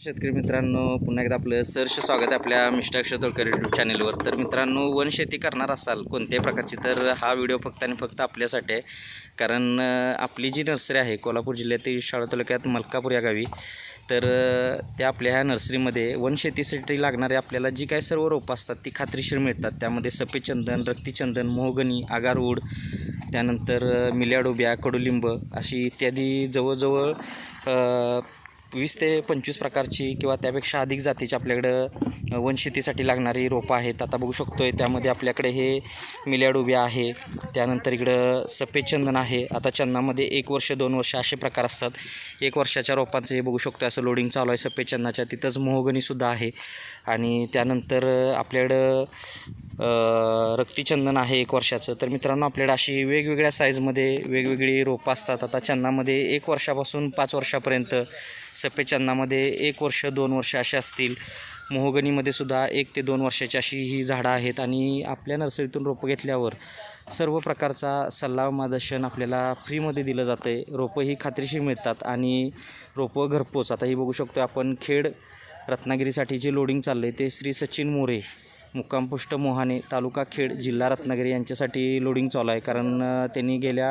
शेतकरी मित्रांनो पुन्हा एकदा आपलं सरश स्वागत आहे आपल्या मिस्टर अक्षर तोडकर यूट्यूब चॅनलवर तर मित्रांनो वनशेती करणार असाल कोणत्याही प्रकारची तर हा व्हिडिओ फक्त आणि फक्त आपल्यासाठी आहे. कारण आपली जी नर्सरी आहे कोल्हापूर जिल्ह्यातील शाळा तालुक्यात मलकापूर या गावी तर त्या आपल्या ह्या नर्सरीमध्ये वनशेतीसाठी लागणारे आपल्याला जी काही सर्व रोपं असतात ती खात्रीशीर मिळतात. त्यामध्ये सफेचंदन रक्तीचंदन मोहगणी आगारवूड त्यानंतर मिल्याडोब्या कडुलिंब अशी इत्यादी जवळजवळ वीस ते पंचवीस प्रकारची किंवा त्यापेक्षा अधिक जातीची आपल्याकडं वनशेतीसाठी लागणारी रोपं आहेत. आता बघू शकतो आहे त्यामध्ये आपल्याकडे हे मिल्याड उभ्या आहे. त्यानंतर इकडं सफेद चंदन आहे. आता चंदनामध्ये एक वर्ष दोन वर्ष असे प्रकार असतात. एक वर्षाच्या रोपांचं हे बघू शकतो असं लोडिंग चालू आहे सफेद चंदनाच्या. तिथंच मोहगणीसुद्धा आहे. आणि त्यानंतर आपल्याकडं रक्तीचंदन आहे एक वर्षाचं. तर मित्रांनो आपल्याकडे अशी वेगवेगळ्या साईजमध्ये वेगवेगळी रोपं असतात. आता चंदामध्ये एक वर्षापासून पाच वर्षापर्यंत सफेदचंदामध्ये एक वर्ष दोन वर्ष असे असतील. मोहगणीमध्ये सुद्धा एक ते दोन वर्षाची अशी ही झाडं आहेत. आणि आपल्या नर्सरीतून रोपं घेतल्यावर सर्व प्रकारचा सल्ला मार्गदर्शन आपल्याला फ्रीमध्ये दिलं जातं आहे रोपं ही खात्रीशीर मिळतात आणि रोपं घरपोच. आता ही बघू शकतो आपण खेड रत्नागिरीसाठी जे लोडिंग चाललं आहे ते श्री सचिन मोरे मुक्कामपुष्ट मोहाने तालुका खेड जिल्हा रत्नागिरी यांच्यासाठी लोडिंग चालू आहे. कारण त्यांनी गेल्या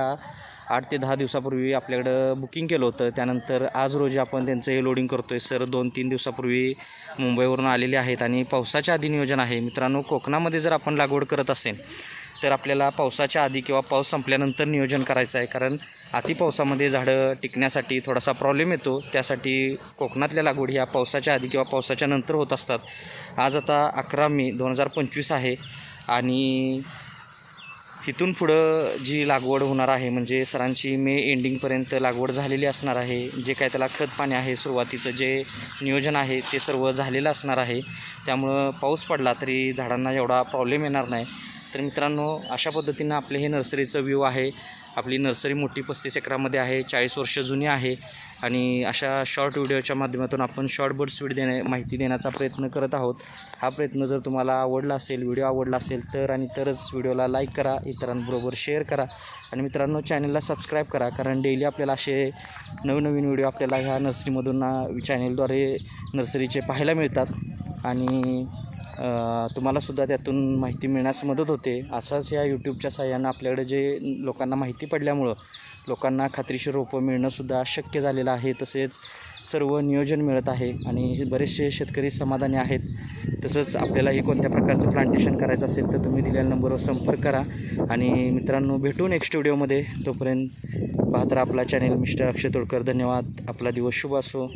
आठ ते दहा दिवसापूर्वी आपल्याकडं बुकिंग केलं होतं. त्यानंतर आज रोजी आपण त्यांचं हे लोडिंग करतो आहे सर दोन तीन दिवसापूर्वी मुंबईवरून आलेले आहेत आणि पावसाच्या आधी नियोजन आहे. मित्रांनो कोकणामध्ये जर आपण लागवड करत असेल तर आपल्याला पावसाच्या आधी किंवा पाऊस संपल्यानंतर नियोजन करायचं आहे. कारण अति पावसामध्ये झाडं टिकण्यासाठी थोडासा प्रॉब्लेम येतो. त्यासाठी कोकणातल्या लागवड ह्या पावसाच्या आधी किंवा पावसाच्या नंतर होत असतात. आज आता अकरा मे दोन हजार पंचवीस आहे आणि इथून पुढं जी लागवड होणार आहे म्हणजे सरांची मे एंडिंगपर्यंत लागवड झालेली असणार आहे जे काय त्याला खत पाणी आहे सुरुवातीचं जे नियोजन आहे ते सर्व झालेलं असणार आहे. त्यामुळं पाऊस पडला तरी झाडांना एवढा प्रॉब्लेम येणार नाही. तर मित्रांनो अशा पद्धतीनं आपले हे नर्सरीचं व्ह्यू आहे. आपली नर्सरी मोठी पस्तीस एकरामध्ये आहे चाळीस वर्ष जुनी आहे आणि अशा शॉर्ट व्हिडिओच्या माध्यमातून आपण शॉर्ट बर्ड स्पीड देणे माहिती देण्याचा प्रयत्न करत आहोत. हा प्रयत्न जर तुम्हाला आवडला असेल व्हिडिओ आवडला असेल तर आणि तरच व्हिडिओला लाईक करा इतरांबरोबर शेअर करा आणि मित्रांनो चॅनलला सबस्क्राईब करा. कारण डेली आपल्याला असे नवनवीन व्हिडिओ आपल्याला ह्या नर्सरीमधून चॅनलद्वारे नर्सरीचे पाहायला मिळतात. आणि तुम्हालासुद्धा त्यातून माहिती मिळण्यास मदत होते. असाच या यूट्यूबच्या साह्यानं आपल्याकडे जे लोकांना माहिती पडल्यामुळं लोकांना खात्रीशीर रोपं मिळणंसुद्धा शक्य झालेलं आहे. तसेच सर्व नियोजन मिळत आहे आणि बरेचसे शेतकरी समाधानी आहेत. तसंच आपल्यालाही कोणत्या प्रकारचं प्लांटेशन करायचं असेल तर तुम्ही दिलेल्या नंबरवर संपर्क करा. आणि मित्रांनो भेटू नेक्स्ट व्हिडिओमध्ये तोपर्यंत पाहत आपला चॅनेल मिस्टर अक्षय तोडकर. धन्यवाद. आपला दिवस शुभ असो.